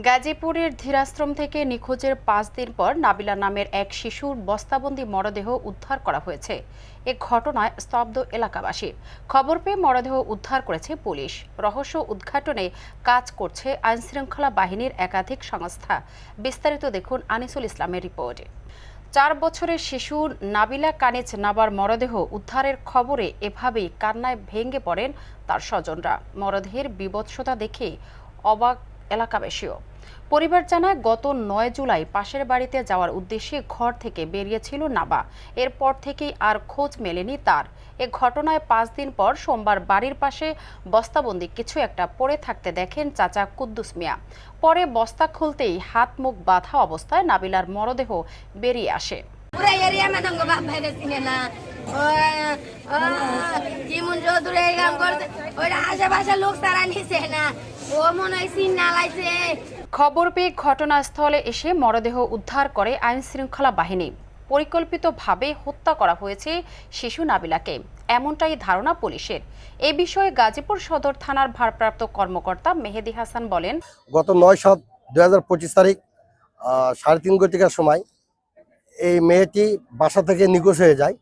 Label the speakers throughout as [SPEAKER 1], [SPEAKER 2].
[SPEAKER 1] গাজীপুরের ধীরাশ্রম থেকে নিখোঁজের পাঁচ দিন পর নাবিলা নামের এক শিশুর বস্তাবন্দি মরদেহ উদ্ধার করা হয়েছে। এ ঘটনায় স্তব্ধ এলাকাবাসী। খবর পেয়ে মরদেহ উদ্ধার করেছে পুলিশ। রহস্য উদ্ঘাটনে কাজ করছে আইনশৃঙ্খলা বাহিনীর একাধিক সংস্থা। বিস্তারিত দেখুন আনিসুল ইসলামের রিপোর্টে। চার বছরের শিশু নাবিলা কানিজ নাবার মরদেহ উদ্ধারের খবরে এভাবেই কান্নায় ভেঙে পড়েন তার স্বজনরা। মরদেহের বিবৎসতা দেখে অবাক এলাকাবাসীও। পরিবার জানায়, গত নয় জুলাই পাশের বাড়িতে যাওয়ার উদ্দেশ্যে ঘর থেকে বেরিয়েছিল নাবা। এরপর থেকেই আর খোঁজ মেলেনি তার। এ ঘটনায় পাঁচ দিন পর সোমবার বাড়ির পাশে বস্তাবন্দি কিছু একটা পড়ে থাকতে দেখেন চাচা কুদ্দুস মিয়া। পরে বস্তা খুলতেই হাত মুখ বাঁধা অবস্থায় নাবিলার মরদেহ বেরিয়ে আসে।
[SPEAKER 2] মানে চৌধুরী এই কাম ওইটা লোক তারা নিছে না। ও মনে হয় না
[SPEAKER 1] খবর পেয়ে ঘটনাস্থলে এসে মরদেহ উদ্ধার করে আইন শৃঙ্খলা বাহিনী। পরিকল্পিতভাবে হত্যা করা হয়েছে শিশু নাবিলাকে। এমনটাই ধারণা পুলিশের। এ বিষয়ে গাজীপুর সদর থানার ভারপ্রাপ্ত কর্মকর্তা মেহেদি হাসান বলেন
[SPEAKER 3] গত নয় সাত দুই হাজার পঁচিশ তারিখ আহ, সাড়ে তিন ঘটিকার সময় এই মেয়েটি বাসা থেকে নিখোঁজ হয়ে যায়।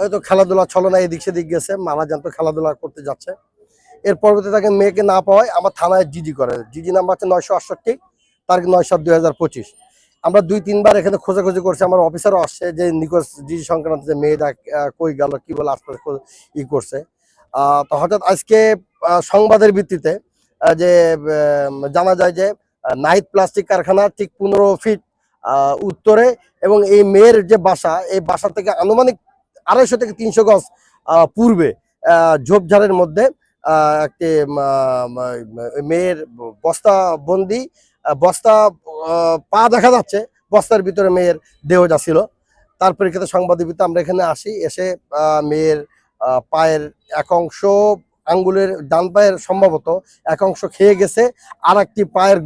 [SPEAKER 3] হয়তো খেলাধুলা ছলনা এদিক সেদিক গেছে মারা যান তো খেলাধুলা করতে যাচ্ছে। এর পরবর্তী তাকে মেয়েকে না পাওয়ায় আমার থানায় জিডি করে। জিডি নাম্বার হচ্ছে নয়শো আটষট্টি, তারিখ নয় সাত দুই হাজার পঁচিশ। আমরা দুই, তিনবার এখানে খোঁজাখুঁজি করছি, আমার অফিসারও আসছে যে নিখোঁজ জিডি সংক্রান্ত যে মেয়েটা কই গেল, কি বলে খোঁজ- ই করছে। তো হঠাৎ আজকে সংবাদের ভিত্তিতে যে জানা যায় যে নাইট প্লাস্টিক কারখানা ঠিক পনেরো ফিট উত্তরে এবং এই মেয়ের যে বাসা, এই বাসা থেকে আনুমানিক আড়াইশো থেকে তিনশো গজ পূর্বে ঝোপঝাড়ের মধ্যে একটি মেয়ের বস্তা বন্দি বস্তা পা দেখা যাচ্ছে, বস্তার ভিতরে মেয়ের দেহটা ছিল। তার পরিপ্রেক্ষিতে সংবাদের আমরা এখানে আসি, এসে মেয়ের পায়ের এক অংশ আঙ্গুলের ডান পায়ের সম্ভবত এক অংশ খেয়ে গেছে, আর একটি পায়ের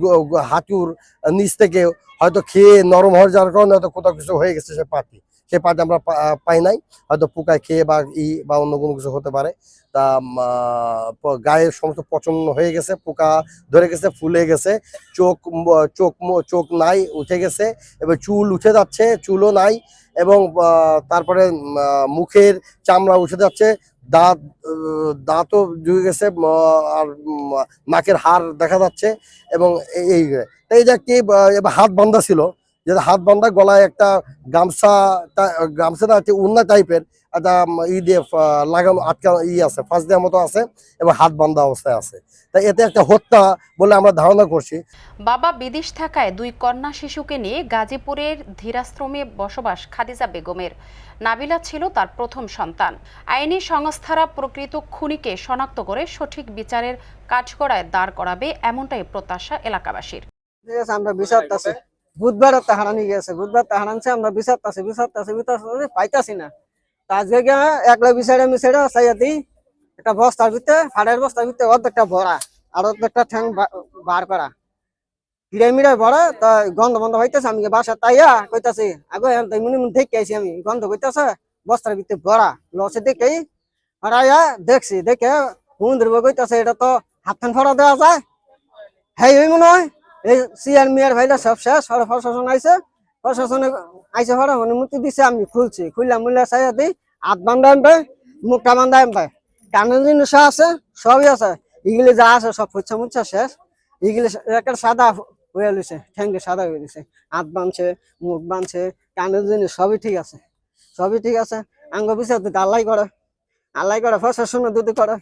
[SPEAKER 3] হাঁটুর নিচ থেকে হয়তো খেয়ে নরম হয়ে যাওয়ার কারণে হয়তো কোথাও কিছু হয়ে গেছে সে পাটি সে পাটি আমরা পাই নাই। হয়তো পোকায় খেয়ে বা ই বা অন্য কোনো কিছু হতে পারে। তা গায়ের সমস্ত পচন হয়ে গেছে, পোকা ধরে গেছে, ফুলে গেছে। চোখ চোখ চোখ নাই, উঠে গেছে। এবার চুল উঠে যাচ্ছে, চুলও নাই এবং তারপরে মুখের চামড়া উঠে যাচ্ছে। দাঁত দাঁতও ঢুকে গেছে আর নাকের হাড় দেখা যাচ্ছে এবং এই- এই তো এই যে একটি এবার হাত বান্ধা ছিল। যে হাত বান্ধা গলায় একটা গামছা টা- গামছা উন্না টাইপের একটা ই দিয়ে লাগানো আটকা ই আছে ফাঁস দেওয়ার মতো আছে এবং হাত বান্ধা অবস্থায় আছে। তাই এতে একটা হত্যা বলে আমরা ধারণা করছি।
[SPEAKER 1] বাবা বিদেশ থাকায় দুই কন্যা শিশুকে নিয়ে গাজীপুরের ধীরাশ্রমে বসবাস খাদিজা বেগমের। নাবিলা ছিল তার প্রথম সন্তান। আইনি সংস্থারা প্রকৃত খুনিকে শনাক্ত করে সঠিক বিচারের কাঠগড়ায় দাঁড় করাবে এমনটাই প্রত্যাশা এলাকাবাসীর।
[SPEAKER 4] ঠিক আছে আমরা বিচারতাছি বুধবার একটা হারানি গেছে। বুধবার তা হারানছে আমরা বিচারতাছি বিচারতাছি বিচারতাছি পাইতাছি না। আজকে গিয়ে একলা বিচারে মিশাইরা চাইয়া দিই একটা বস্তার ভিতরে ফাড়ের বস্তার ভিতরে অর্ধেকটা ভরা আর অর্ধেকটা ঠ্যাং বার করা। কিরাই মিরাই ভরা, তা গন্ধ বন্ধ হইতেছে, আমি বাসা তাইয়া কইতাছি, আগে মনে মনে দেখে আইছি আমি, গন্ধ কইতাছে বস্তার ভিতরে ভরা, লসে দেখেই আর আয়া দেখছি, দেখে হুন কইতাছে, এটা তো হাত খান ফড়া দেওয়া যায় হ্যাঁ ওই মনে হয় এই সিআর মিয়ার ভাইরা সব শেষ, আর প্রশাসন আইছে। প্রশাসনে আইসে হরা অনুমতি দিছে, আমি খুলছি। খুললাম মুল্লা চাইয়া দিই, হাত বান্ধা আনবে মুখটা বান্ধা আনবে কানের জিনিস আছে, সবই আছে। এগুলি যা আছে, সব ফুচ্ছা মুচ্ছা শেষ। এগুলি একটা সাদা হয়ে লইছে, ঠ্যাঙ্গে সাদা হয়ে দিছে হাত বাঁধছে, মুখ বাঁধছে, কানের জিনিস সবই ঠিক আছে। সবই ঠিক আছে। আঙ্গ দিতে আল্লাহ করে। আল্লাহ করে প্রশাসনে দুটি করে